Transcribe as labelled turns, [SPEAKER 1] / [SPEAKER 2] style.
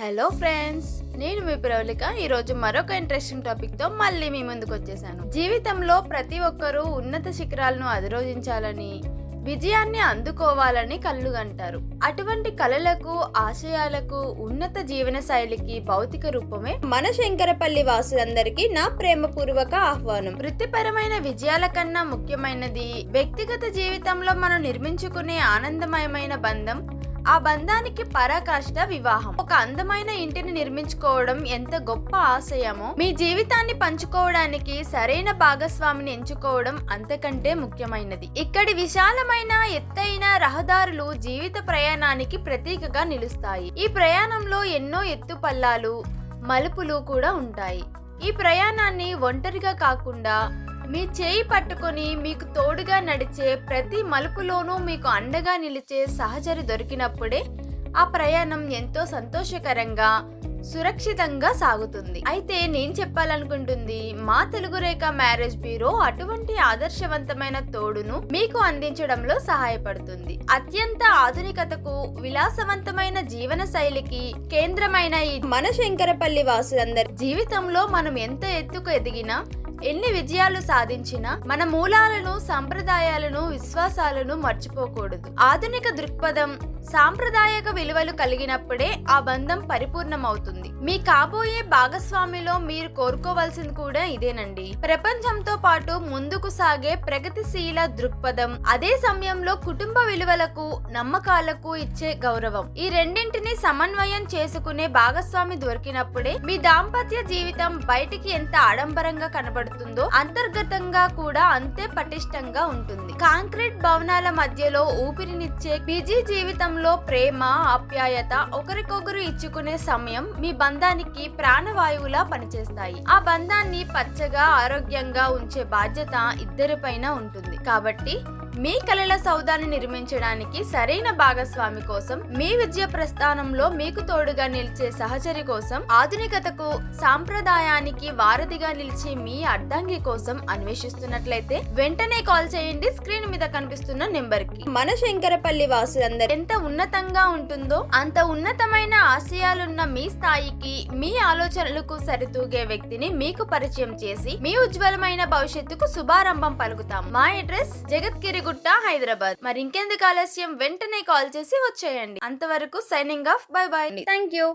[SPEAKER 1] Hello friends నేను మీ ప్రవళిక ఈరోజు మరొక ఇంట్రెస్టింగ్ టాపిక్తో మళ్ళీ మీ ముందుకు వచ్చేసాను. జీవితంలో ప్రతి ఒక్కరూ ఉన్నత శిఖరాలను అధిరోజించాలని విజయాన్ని అందుకోవాలని కళ్ళుగంటారు అటువంటి కళలకు ఆశయాలకు ఉన్నత జీవన శైలికి భౌతిక రూపమే
[SPEAKER 2] మన శంకరపల్లి వాసులందరికీ నా ప్రేమపూర్వక ఆహ్వానం.
[SPEAKER 1] వృత్తిపరమైన విజయాల కన్నా ముఖ్యమైనది వ్యక్తిగత జీవితంలో మనం నిర్మించుకునే ఆనందమయమైన బంధం ఆ బంధానికి పరాకాష్ట వివాహం. ఒక అందమైన ఇంటిని నిర్మించుకోవడం ఎంత గొప్ప ఆశయమో మీ జీవితాన్ని పంచుకోవడానికి సరైన భాగస్వామిని ఎంచుకోవడం అంతకంటే ముఖ్యమైనది. ఇక్కడి విశాలమైన ఎత్తైన రహదారులు జీవిత ప్రయాణానికి ప్రతీకగా నిలుస్తాయి. ఈ ప్రయాణంలో ఎన్నో ఎత్తు పల్లాలు మలుపులు కూడా ఉంటాయి. ఈ ప్రయాణాన్ని ఒంటరిగా కాకుండా మీ చేయి పట్టుకొని మీకు తోడుగా నడిచే ప్రతి మలుపులోనూ మీకు అండగా నిలిచే సహచరి దొరికినప్పుడే ఆ ప్రయాణం ఎంతో సంతోషకరంగా సురక్షితంగా సాగుతుంది. అయితే నేను చెప్పాలనుకుంటుంది మా తెలుగు రేఖ మ్యారేజ్ బ్యూరో అటువంటి ఆదర్శవంతమైన తోడును మీకు అందించడంలో సహాయపడుతుంది. అత్యంత ఆధునికతకు విలాసవంతమైన జీవన శైలికి కేంద్రమైన ఈ
[SPEAKER 2] మన శంకరపల్లి వాసులందరి
[SPEAKER 1] జీవితంలో మనం ఎంత ఎత్తుకు ఎదిగినా ఎన్ని విజయాలు సాధించినా మన మూలాలను సంప్రదాయాలను విశ్వాసాలను మర్చిపోకూడదు. ఆధునిక దృక్పథం సాంప్రదాయక విలువలు కలిగినప్పుడే ఆ బంధం పరిపూర్ణమవుతుంది. మీ కాబోయే భాగస్వామిలో మీరు కోరుకోవాల్సింది కూడా ఇదేనండి. ప్రపంచంతో పాటు ముందుకు సాగే ప్రగతిశీల దృక్పథం అదే సమయంలో కుటుంబ విలువలకు నమ్మకాలకు ఇచ్చే గౌరవం. ఈ రెండింటిని సమన్వయం చేసుకునే భాగస్వామి దొరికినప్పుడే మీ దాంపత్య జీవితం బయటికి ఎంత ఆడంబరంగా కనబడుతుంది అంతర్గతంగా కూడా అంతే పటిష్టంగా ఉంటుంది. కాంక్రీట్ భవనాల మధ్యలో ఊపిరినిచ్చే బిజీ జీవితంలో ప్రేమ ఆప్యాయత ఒకరికొకరు ఇచ్చుకునే సమయం మీ బంధానికి ప్రాణవాయువులా పనిచేస్తాయి. ఆ బంధాన్ని పచ్చగా ఆరోగ్యంగా ఉంచే బాధ్యత ఇద్దరిపైన ఉంటుంది. కాబట్టి మీ కలల సౌదాన్ని నిర్మించడానికి సరైన భాగస్వామి కోసం మీ విద్య ప్రస్థానంలో మీకు తోడుగా నిలిచే సహచరి కోసం ఆధునికతకు సాంప్రదాయానికి వారధిగా నిలిచే మీ అర్ధాంగి కోసం అన్వేషిస్తున్నట్లయితే వెంటనే కాల్ చేయండి. స్క్రీన్ మీద కనిపిస్తున్న నెంబర్కి
[SPEAKER 2] మన శంకరపల్లి వాసులందరి
[SPEAKER 1] ఎంత ఉన్నతంగా ఉంటుందో అంత ఉన్నతమైన ఆశయాలున్న మీ స్థాయికి మీ ఆలోచనలకు సరితూగే వ్యక్తిని మీకు పరిచయం చేసి మీ ఉజ్వలమైన భవిష్యత్తుకు శుభారంభం పలుకుతాం. మా అడ్రస్ గుట్ట హైదరాబాద్. మరి ఇంకెందుకు ఆలస్యం? వెంటనే కాల్ చేసి వచ్చేయండి. అంతవరకు signing off. Bye bye.
[SPEAKER 2] Thank you